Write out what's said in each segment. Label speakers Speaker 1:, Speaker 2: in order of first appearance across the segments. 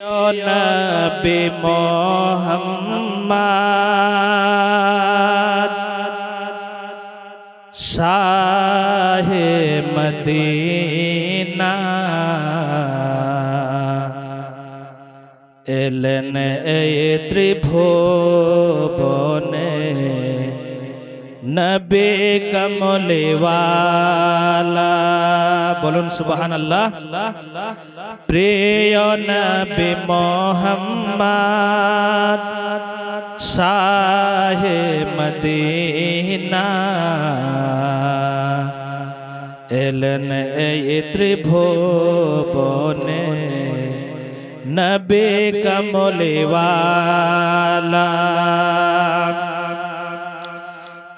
Speaker 1: নবী মোহাম্মদ শাহে মদিনা এলেন এই ত্রিভুবনে নবী কমলিওয়ালা। বলুন সুবহান আল্লাহ প্রিয় নবী মোহাম্মদ, শাহে মদিনা। এলেন এই ত্রিভুবনে নবী কমলিওয়ালা।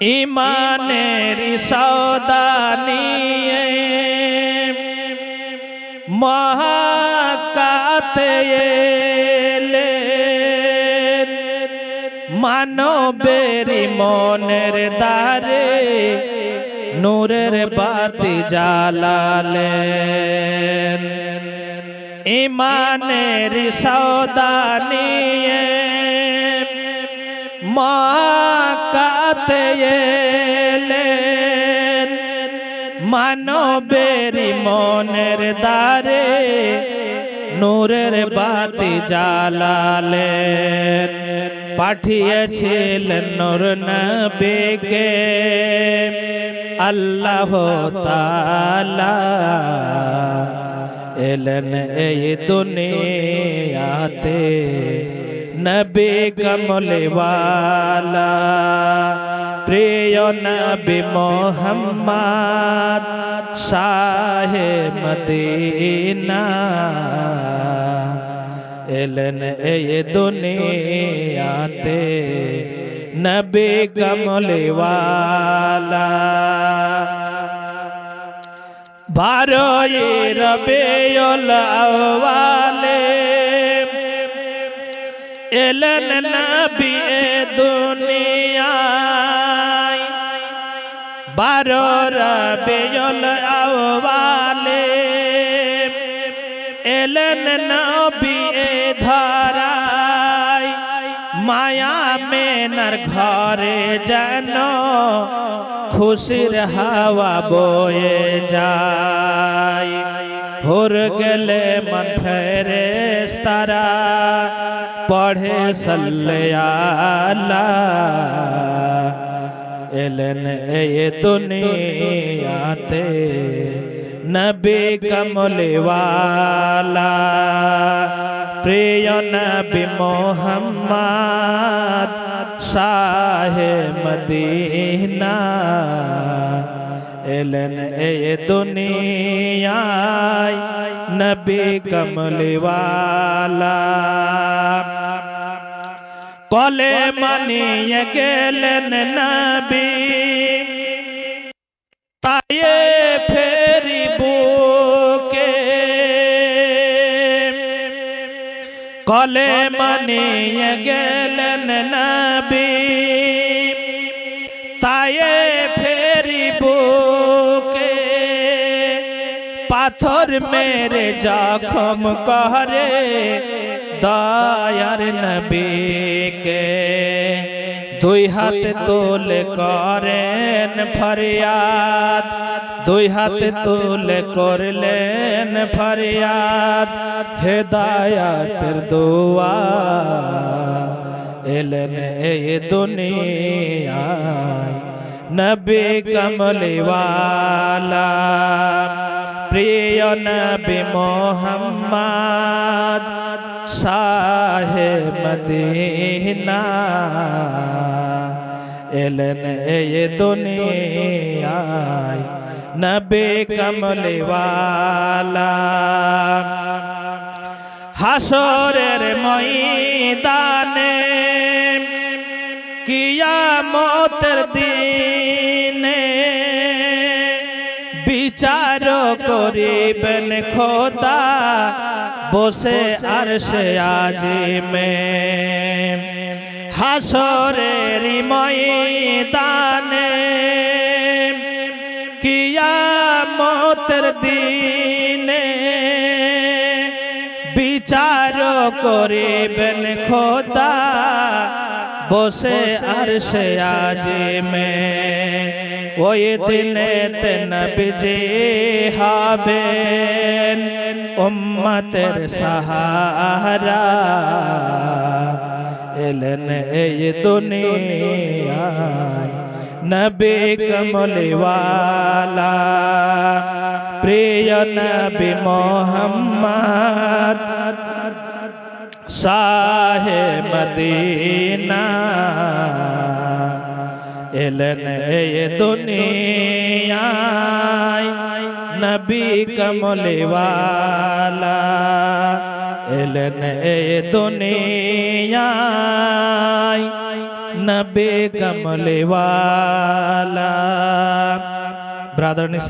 Speaker 1: ইমানের সৌদা নিয়ে মহাকাতে মানবেরি মনের দ্বারে নূরের বাতি জ্বালালেন। ইমানের সৌদা নিয়ে মাকাতে এলেন। মানবেরি মনের দ্বারে নূরের বাতি জ্বালালেন। পাঠিয়েছিলেন নূর নবীকে। আল্লাহ তাআলা এলেন এই দুনিয়াতে। নবী কমলওয়ালা, প্রিয় নবী মোহাম্মদ শাহে মদিনা। এলেন এই দুনিয়াতে নবী কমলওয়ালা। বারোই রবেউল আওয়ালে এলেন নবী এ দুনিয়ায়। বারো রবেউল আওয়ালে এলেন নবী এ ধরায়। মায়া মেনার ঘরে যেন খুশির হাওয়া বয়ে যায়। হুর গেলে মন ফেরেস তারা পড়ে সল্লে আলা এলেন এই দুনিয়াতে নবী কমলওয়ালা প্রিয় নবী মোহাম্মদ শাহে মদিনা এলেন এই দুনিয়ায় নবী কমলওয়ালা কলে মানিয়ে গেলেন নবী। তায়ে ফেরি বুকে কলে মানিয়ে গেলেন নবী। তায়ে ফেরি বুকে পাথর মেরে জখম করে। দয়ার নবীকে দুই হাত তোলে করেন ফরিয়াদ, দুই হাত তুলে করলেন ফরিয়াদ, হেদায়াতের দোয়া এলেন এই দুনিয়ায়। নবী কমলিওয়ালা, প্রিয় নবী মোহাম্মদ শাহে মদিনা। এলেন এই দুনিয়ায় নবী কমলিওয়ালা। হাসরের ময়দানে কিয়ামতের দিনে বিচার করিবেন খোদা, বসে আর সে আজিমে হাসরের ময়দানে কিয়ামতের দিনে বিচার করিবেন খোদা, বসে আর সে মে। ওই দিনে নবীজি হবেন উম্মতের সাহারা। এলেন এই দুনিয়ায় নবী কমলিওয়ালা। প্রিয় নবী মোহাম্মদ শাহে মদিনা। এলেন এই দুনিয়ায় নবী কমলিওয়ালা এলেন এই দুনিয়ায় নবী কমলিওয়ালা ব্রাদার ইসলাম